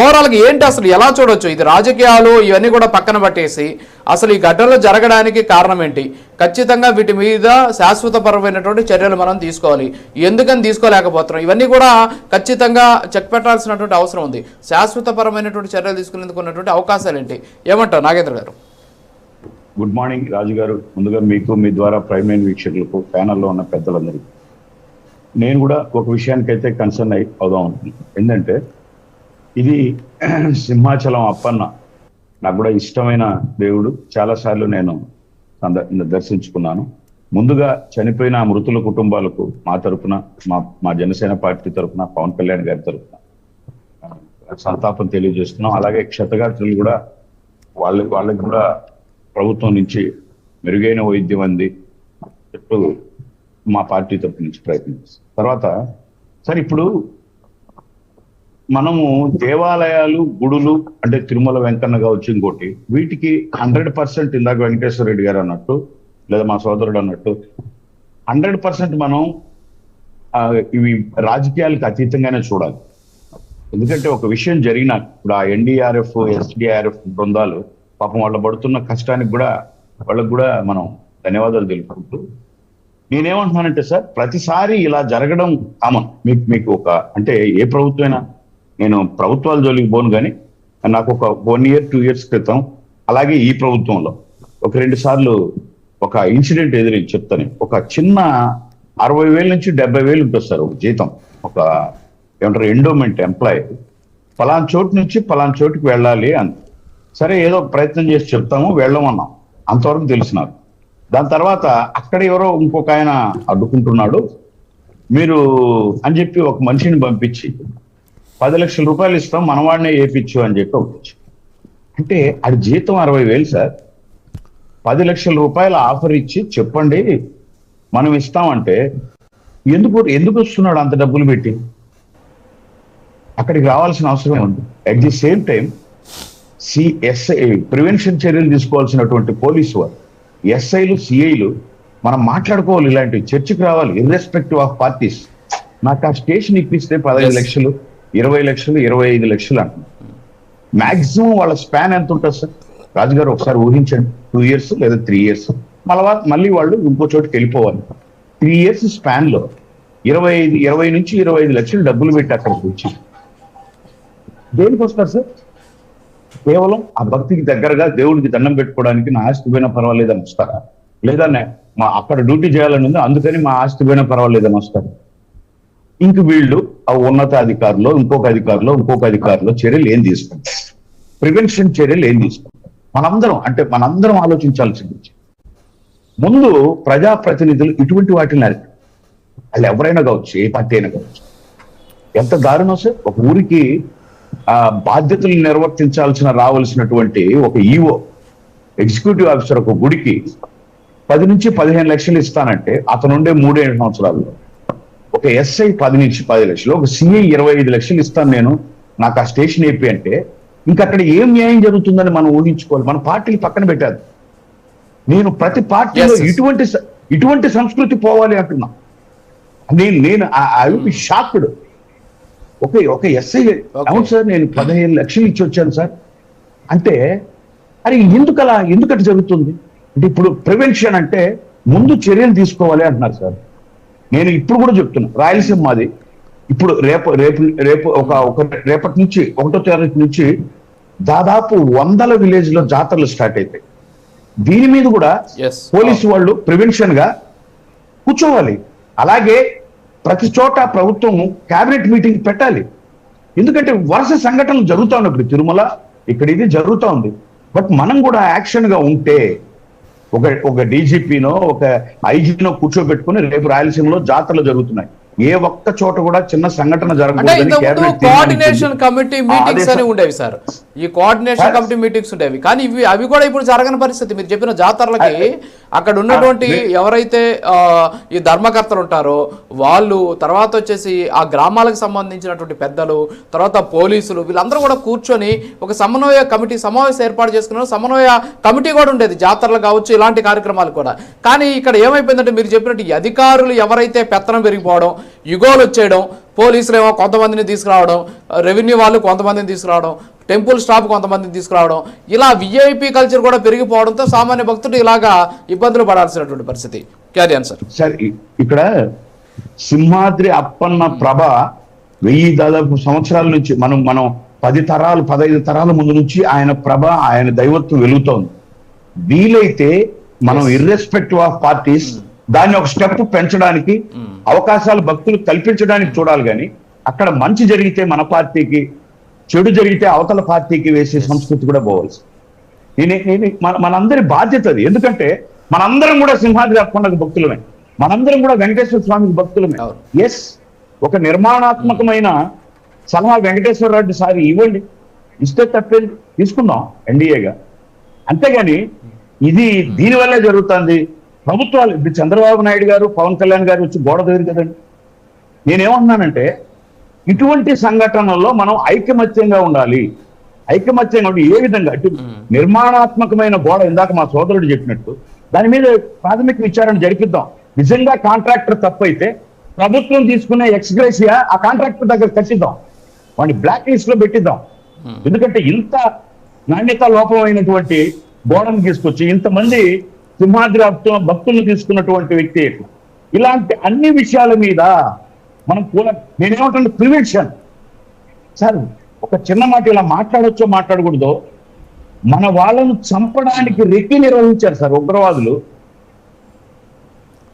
ఓవరాల్గా ఏంటి అసలు? ఎలా చూడొచ్చు? ఇది రాజకీయాలు ఇవన్నీ కూడా పక్కన పట్టేసి అసలు ఈ ఘటనలు జరగడానికి కారణం ఏంటి? ఖచ్చితంగా వీటి మీద శాశ్వతపరమైనటువంటి చర్యలు మనం తీసుకోవాలి. ఎందుకని తీసుకోలేకపోతున్నాం? ఇవన్నీ కూడా ఖచ్చితంగా చెక్ పెట్టాల్సినటువంటి అవసరం ఉంది. శాశ్వతపరమైనటువంటి చర్యలు తీసుకునేందుకు ఉన్నటువంటి అవకాశాలు ఏంటి? ఏమంటారు నాగేంద్ర గారు? గుడ్ మార్నింగ్ రాజు గారు. ముందుగా మీకు మీ ద్వారా ప్రైమ్ వీక్షకులకు ప్యానల్లో ఉన్న పెద్దలందరికీ. నేను కూడా ఒక విషయానికైతే కన్సర్న్ అయి అవుదాం అనుకుంటున్నాను. ఏంటంటే ఇది సింహాచలం అప్పన్న. నాకు కూడా ఇష్టమైన దేవుడు. చాలాసార్లు నేను దర్శించుకున్నాను. ముందుగా చనిపోయిన ఆ మృతుల కుటుంబాలకు మా తరపున మా మా జనసేన పార్టీ తరపున పవన్ కళ్యాణ్ గారి తరపున సంతాపం తెలియజేస్తున్నాం. అలాగే క్షతగాత్రులు కూడా వాళ్ళ వాళ్ళకి కూడా ప్రభుత్వం నుంచి మెరుగైన వైద్యం అంది చెప్పు మా పార్టీ తరపు నుంచి ప్రయత్నిస్తాం తర్వాత సరే ఇప్పుడు మనము దేవాలయాలు గుడులు అంటే తిరుమల వెంకన్న కావచ్చు ఇంకోటి వీటికి హండ్రెడ్ పర్సెంట్ ఇందాక వెంకటేశ్వర రెడ్డి గారు అన్నట్టు లేదా మా సోదరుడు అన్నట్టు హండ్రెడ్ పర్సెంట్ మనం ఇవి రాజకీయాలకు అతీతంగానే చూడాలి. ఎందుకంటే ఒక విషయం జరిగిన ఇప్పుడు ఆ ఎన్డీఆర్ఎఫ్ ఎస్డిఆర్ఎఫ్ బృందాలు పాపం వాళ్ళు పడుతున్న కష్టానికి కూడా వాళ్ళకు కూడా మనం ధన్యవాదాలు తెలుపుకుంటూ నేనేమంటున్నానంటే సార్ ప్రతిసారి ఇలా జరగడం కామన్ మీకు మీకు ఒక అంటే ఏ ప్రభుత్వమైనా నేను ప్రభుత్వాల జోలికి పోను కానీ నాకు ఒక వన్ ఇయర్ టూ ఇయర్స్ క్రితం అలాగే ఈ ప్రభుత్వంలో ఒక రెండు సార్లు ఒక ఇన్సిడెంట్ ఎదురు చెప్తాను ఒక చిన్న అరవై వేల నుంచి డెబ్బై వేలు ఉంటుంది సార్ ఒక జీతం. ఒక ఏమంటారు ఎండోమెంట్ ఎంప్లాయీ పలాన్ చోటు నుంచి పలాన్ చోటుకి వెళ్ళాలి అని సరే ఏదో ప్రయత్నం చేసి చెప్తాము వెళ్ళమన్నాం. అంతవరకు తెలిసినారు దాని తర్వాత అక్కడ ఎవరో ఇంకొక ఆయన అడ్డుకుంటున్నాడు. మీరు అని చెప్పి ఒక మనిషిని పంపించి పది లక్షల రూపాయలు ఇస్తాం మనవాడినే వేపించు అని చెప్పి పంపించి అంటే అది జీతం అరవై వేలు సార్. పది లక్షల రూపాయల ఆఫర్ ఇచ్చి చెప్పండి మనం ఇస్తామంటే ఎందుకు ఎందుకు వస్తున్నాడు అంత డబ్బులు పెట్టి? అక్కడికి రావాల్సిన అవసరం ఉంది. At the same time CSI prevention చర్యలు తీసుకోవాల్సినటువంటి పోలీసు వారు ఎస్ఐలు సిఐలు మనం మాట్లాడుకోవాలి ఇలాంటివి చర్చకు రావాలి ఇర్రెస్పెక్టివ్ ఆఫ్ పార్టీస్ నాకు ఆ స్టేషన్ ఇప్పిస్తే పదహైదు. లక్షలు. ఇరవై లక్షలు ఇరవై ఐదు లక్షలు అంటున్నారు మాక్సిమం వాళ్ళ స్పాన్ ఎంత ఉంటుంది సార్? రాజుగారు ఒకసారి ఊహించండి. టూ ఇయర్స్ లేదా త్రీ ఇయర్స్ మళ్ళా మళ్ళీ వాళ్ళు ఇంకో చోటుకి వెళ్ళిపోవాలి. త్రీ ఇయర్స్ స్పాన్లో ఇరవై ఐదు ఇరవై నుంచి ఇరవై ఐదు లక్షలు డబ్బులు పెట్టి అక్కడికి వచ్చి. దేనికి వస్తారు సార్? కేవలం ఆ భక్తికి దగ్గరగా దేవుడికి దండం పెట్టుకోవడానికి నా ఆస్తి పోయినా పర్వాలేదని వస్తారా? లేదా మా అక్కడ డ్యూటీ చేయాలని ఉంది? అందుకని మా ఆస్తి పోయినా పర్వాలేదని వస్తారు? ఇంక వీళ్ళు ఆ ఉన్నతాధికారులు ఇంకొక అధికారులు ఇంకొక అధికారులు చర్యలు ఏం తీసుకుంటారు? ప్రివెన్షన్ చర్యలు ఏం తీసుకుంటారు? మనందరం అంటే మనందరం ఆలోచించాల్సింది ముందు ప్రజాప్రతినిధులు ఇటువంటి వాటిని వాళ్ళు ఎవరైనా కావచ్చు ఏ పార్టీ అయినా కావచ్చు. ఎంత దారుణం సార్? ఒక ఊరికి ఆ బాధ్యతలు నిర్వర్తించాల్సిన రావాల్సినటువంటి ఒక ఈఓ ఎగ్జిక్యూటివ్ ఆఫీసర్ ఒక గుడికి పది నుంచి పదిహేను లక్షలు ఇస్తానంటే అతను ఉండే మూడేడు సంవత్సరాల్లో ఒక ఎస్ఐ పది నుంచి పది లక్షలు ఒక సిఐ ఇరవై ఐదు లక్షలు ఇస్తాను నేను. నాకు ఆ స్టేషన్ ఏపీ అంటే ఇంకా అక్కడ ఏం న్యాయం జరుగుతుందని మనం ఊహించుకోవాలి. మన పార్టీలు పక్కన పెట్టారు నేను ప్రతి పార్టీలో. ఇటువంటి ఇటువంటి సంస్కృతి పోవాలి అంటున్నా. నేను నేను ఐ బి షాక్డ్. ఓకే ఒక ఎస్ఐ అవును సార్ నేను పదిహేను లక్షలు ఇచ్చి వచ్చాను సార్. అంటే అరే ఎందుకు అలా ఎందుకటి జరుగుతుంది? అంటే ఇప్పుడు ప్రివెన్షన్ అంటే ముందు చర్యలు తీసుకోవాలి అంటున్నారు సార్. నేను ఇప్పుడు కూడా చెప్తున్నా రాయలసీమ మాది. ఇప్పుడు రేపు రేపు రేపు ఒక ఒక రేపటి నుంచి ఒకటో తారీఖు నుంచి దాదాపు వందల విలేజ్లో జాతరలు స్టార్ట్ అవుతాయి దీని మీద కూడా. పోలీసు వాళ్ళు ప్రివెన్షన్గా కూర్చోవాలి. అలాగే ప్రతి చోట ప్రభుత్వం కేబినెట్ మీటింగ్ పెట్టాలి. ఎందుకంటే వరుస సంఘటనలు జరుగుతా ఉన్నాయి ఇప్పుడు తిరుమల ఇక్కడ ఇది జరుగుతా ఉంది. బట్ మనం కూడా యాక్షన్గా ఉంటే ఒక ఒక డీజీపీనో ఒక ఐజీనో కూర్చోబెట్టుకుని రేపు రాయలసీమలో జాతరలు జరుగుతున్నాయి. ఏ ఒక్క చోట కూడా చిన్న సంఘటన జరగకూడదని కోఆర్డినేషన్. కమిటీ మీటింగ్స్ అని ఉండేవి సార్. ఈ కోఆర్డినేషన్ కమిటీ మీటింగ్స్ ఉండేవి. కానీ ఇవి అవి కూడా ఇప్పుడు జరగని పరిస్థితి. మీరు చెప్పిన జాతరలకి అక్కడ ఉన్నటువంటి ఎవరైతే ఈ ధర్మకర్తలు ఉంటారో వాళ్ళు తర్వాత వచ్చేసి ఆ గ్రామాలకు సంబంధించినటువంటి పెద్దలు తర్వాత పోలీసులు వీళ్ళందరూ కూడా కూర్చొని ఒక సమన్వయ కమిటీ సమావేశం ఏర్పాటు చేసుకున్నారు. సమన్వయ కమిటీ కూడా ఉండేది జాతరలు కావచ్చు ఇలాంటి కార్యక్రమాలు కూడా. కానీ ఇక్కడ ఏమైపోయిందంటే మీరు చెప్పినట్టు ఈ అధికారులు ఎవరైతే పెత్తనం పెరిగిపోవడం యుగోలు వచ్చేయడం పోలీసులు ఏమో కొంతమందిని తీసుకురావడం రెవెన్యూ వాళ్ళు కొంతమందిని తీసుకురావడం టెంపుల్ స్టాఫ్ కొంతమందిని తీసుకురావడం ఇలా విఐపి కల్చర్ కూడా పెరిగిపోవడంతో సామాన్య భక్తుడు ఇలాగా ఇబ్బందులు పడాల్సినటువంటి పరిస్థితి. క్యారీ సార్ ఇ- ఇక్కడ సింహాద్రి అప్పన్న ప్రభ వెయ్యి దాదాపు సంవత్సరాల నుంచి మనం మనం పది తరాలు పదహైదు తరాల ముందు నుంచి ఆయన ప్రభ ఆయన దైవత్వం వెలుగుతోంది. వీలైతే మనం ఇర్రెస్పెక్టివ్ ఆఫ్ పార్టీస్ దాన్ని ఒక స్టెప్ పెంచడానికి అవకాశాలు భక్తులు కల్పించడానికి చూడాలి కానీ అక్కడ మంచి జరిగితే మన పార్టీకి చెడు జరిగితే అవతల పార్టీకి వేసే సంస్కృతి కూడా పోవాల్సి నేను నేను మన మనందరి బాధ్యత అది. ఎందుకంటే మనందరం కూడా సింహాద్రి అప్పన్నకు భక్తులమే. మనందరం కూడా వెంకటేశ్వర స్వామికి భక్తులమే. ఎస్ ఒక నిర్మాణాత్మకమైన సలహా వెంకటేశ్వర రెడ్డి సారి ఇవ్వండి. ఇస్తే తప్పేది. తీసుకుందాం ఎన్డీఏగా అంతేగాని ఇది దీనివల్లే జరుగుతుంది. ప్రభుత్వాలు ఇప్పుడు చంద్రబాబు నాయుడు గారు పవన్ కళ్యాణ్ గారు వచ్చి గోడ దగ్గర కదండి. నేనేమన్నానంటే ఇటువంటి సంఘటనల్లో మనం ఐకమత్యంగా ఉండాలి. ఐకమత్యంగా ఉండి ఏ విధంగా? నిర్మాణాత్మకమైన గోడ ఇందాక మా సోదరుడు చెప్పినట్టు దాని మీద ప్రాథమిక విచారణ జరిపిద్దాం. నిజంగా కాంట్రాక్టర్ తప్పైతే ప్రభుత్వం తీసుకునే ఎక్స్గ్రేసియా ఆ కాంట్రాక్టర్ దగ్గర కట్టిద్దాం. వాడిని బ్లాక్ లిస్ట్లో పెట్టిద్దాం. ఎందుకంటే ఇంత నాణ్యత లోపమైనటువంటి గోడను తీసుకొచ్చి ఇంతమంది సింహాద్రి భక్తు- భక్తులను తీసుకున్నటువంటి వ్యక్తి. ఇలాంటి అన్ని విషయాల మీద మనం కూల నేనేమంటాను ప్రివెన్షన్ సార్ ఒక చిన్న మాట ఇలా మాట్లాడొచ్చో మాట్లాడకూడదో మన వాళ్ళను చంపడానికి రెక్కి నిర్వహించారు సార్ ఉగ్రవాదులు.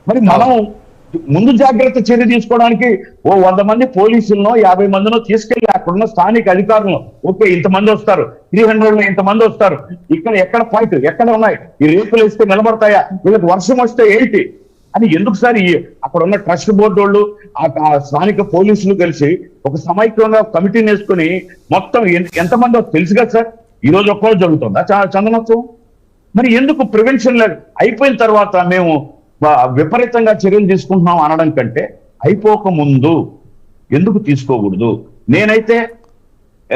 మరి మనం ముందు జాగ్రత్త చర్య తీసుకోవడానికి ఓ వంద మంది పోలీసులను యాభై మందినో తీసుకెళ్ళి అక్కడున్న స్థానిక అధికారులను ఓకే ఇంతమంది వస్తారు త్రీ హండ్రెడ్లో ఇంతమంది వస్తారు ఇక్కడ ఎక్కడ పాయింట్ ఎక్కడ ఉన్నాయి ఈ రేపులు వేస్తే నిలబడతాయా వీళ్ళకి వర్షం వస్తే ఏంటి? అని ఎందుకు సార్? అక్కడ ఉన్న ట్రస్ట్ బోర్డు వాళ్ళు ఆ- స్థానిక పోలీసులు కలిసి ఒక సమైక్యంగా కమిటీని వేసుకుని మొత్తం ఎంతమందో తెలుసు కదా సార్? ఈ రోజు ఒక్కరోజు జరుగుతుందా చ- చందనోత్సవం? మరి ఎందుకు ప్రివెన్షన్ అయిపోయిన తర్వాత మేము విపరీతంగా చర్యలు తీసుకుంటున్నాం అనడం కంటే అయిపోక ముందు ఎందుకు తీసుకోకూడదు? నేనైతే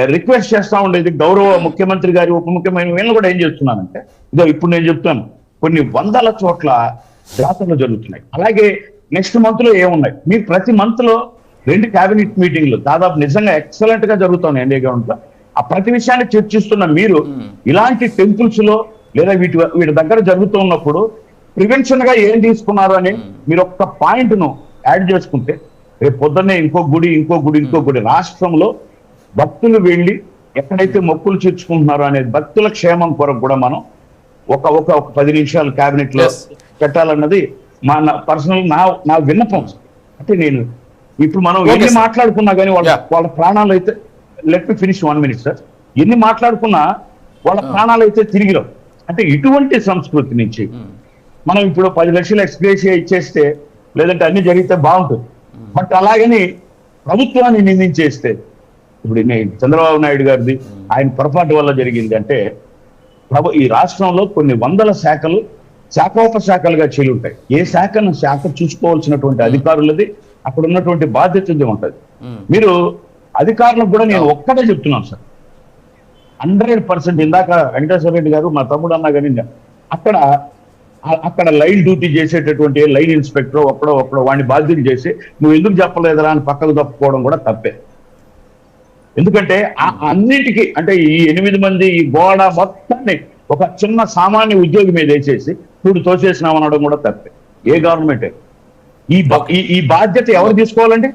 రిక్వెస్ట్ చేస్తా ఉండేది గౌరవ ముఖ్యమంత్రి గారి ఉప ముఖ్యమంత్రి వీళ్ళు కూడా ఏం చేస్తున్నానంటే ఇదో ఇప్పుడు నేను చెప్తాను. కొన్ని వందల చోట్ల జాతరలు జరుగుతున్నాయి. అలాగే నెక్స్ట్ మంత్లో ఏమున్నాయి మీరు ప్రతి మంత్లో రెండు కేబినెట్ మీటింగ్లు దాదాపు నిజంగా ఎక్సలెంట్గా జరుగుతున్నాయి ఎన్డీఏ గవర్నమెంట్లో ఆ ప్రతి విషయాన్ని చర్చిస్తున్న మీరు ఇలాంటి టెంపుల్స్లో లేదా వీటి వీటి దగ్గర జరుగుతున్నప్పుడు ప్రివెన్షన్గా ఏం తీసుకున్నారు అని మీరు ఒక్క పాయింట్ను యాడ్ చేసుకుంటే రేపు పొద్దున్నే ఇంకో గుడి ఇంకో గుడి ఇంకో గుడి రాష్ట్రంలో భక్తులు వెళ్ళి ఎక్కడైతే మొక్కులు చేర్చుకుంటున్నారో అనే భక్తుల క్షేమం కొరకు కూడా మనం ఒక ఒక పది నిమిషాలు కేబినెట్లో. పెట్టాలన్నది మా పర్సనల్ నా నా విన్నపం. అంటే నేను ఇప్పుడు మనం ఎన్ని. మాట్లాడుకున్నా కానీ వాళ్ళ. వాళ్ళ ప్రాణాలు అయితే let me finish one minute sir ఎన్ని మాట్లాడుకున్నా వాళ్ళ ప్రాణాలు అయితే తిరిగి రావు. అంటే ఇటువంటి సంస్కృతి నుంచి మనం ఇప్పుడు పది లక్షలు ఎక్స్గ్రేషియా ఇచ్చేస్తే లేదంటే అన్ని జరిగితే బాగుంటుంది. బట్ అలాగని ప్రభుత్వాన్ని నిందించేస్తే ఇప్పుడు నేను చంద్రబాబు నాయుడు గారిది ఆయన పొరపాటు వల్ల జరిగింది అంటే ప్రభు ఈ రాష్ట్రంలో కొన్ని వందల శాఖలు శాఖోపశాఖలుగా చేలి ఉంటాయి ఏ శాఖను శాఖ చూసుకోవాల్సినటువంటి అధికారులది అక్కడ ఉన్నటువంటి బాధ్యత ఉంటుంది. మీరు అధికారులకు కూడా నేను ఒక్కటే చెప్తున్నాను సార్. హండ్రెడ్ పర్సెంట్ ఇందాక వెంకటేశ్వర రెడ్డి గారు మా తమ్ముడు అన్నా కానీ అక్కడ అక్కడ లైన్ డ్యూటీ చేసేటటువంటి లైన్ ఇన్స్పెక్టర్ ఒక్కడో ఒక్కడో వాడిని బాధ్యత చేసి నువ్వు ఎందుకు చెప్పలేదురా అని పక్కకు తప్పుకోవడం కూడా తప్పే. ఎందుకంటే అన్నిటికీ అంటే ఈ ఎనిమిది మంది ఈ గోడ మొత్తాన్ని ఒక చిన్న సామాన్య ఉద్యోగి మీద వేసేసి చూడు తోసేసినాం అనడం కూడా తప్పే. ఏ గవర్నమెంట్ ఈ ఈ- బాధ్యత ఎవరు తీసుకోవాలండి?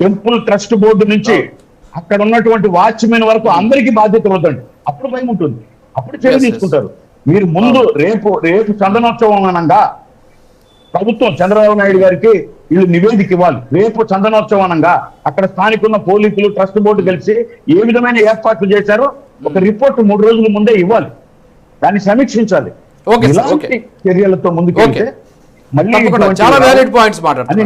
టెంపుల్ ట్రస్ట్ బోర్డు నుంచి అక్కడ ఉన్నటువంటి వాచ్మెన్ వరకు అందరికీ బాధ్యత అవుతుంది అప్పుడు భయం ఉంటుంది. అప్పుడు చర్య. తీసుకుంటారు. మీరు ముందు రేపు రేపు చందనోత్సవం అనంగా ప్రభుత్వం చంద్రబాబు నాయుడు గారికి వీళ్ళు నివేదిక ఇవ్వాలి. రేపు చందనోత్సవం అనంగా అక్కడ స్థానిక ఉన్న పోలీసులు ట్రస్ట్ బోర్డు కలిసి ఏ విధమైన ఏర్పాట్లు చేశారో ఒక రిపోర్ట్ మూడు రోజుల ముందే ఇవ్వాలి. దాన్ని సమీక్షించాలి ఇలాంటి. చర్యలతో ముందుకు. మళ్ళీ చాలా వ్యాలిడ్ పాయింట్స్ అని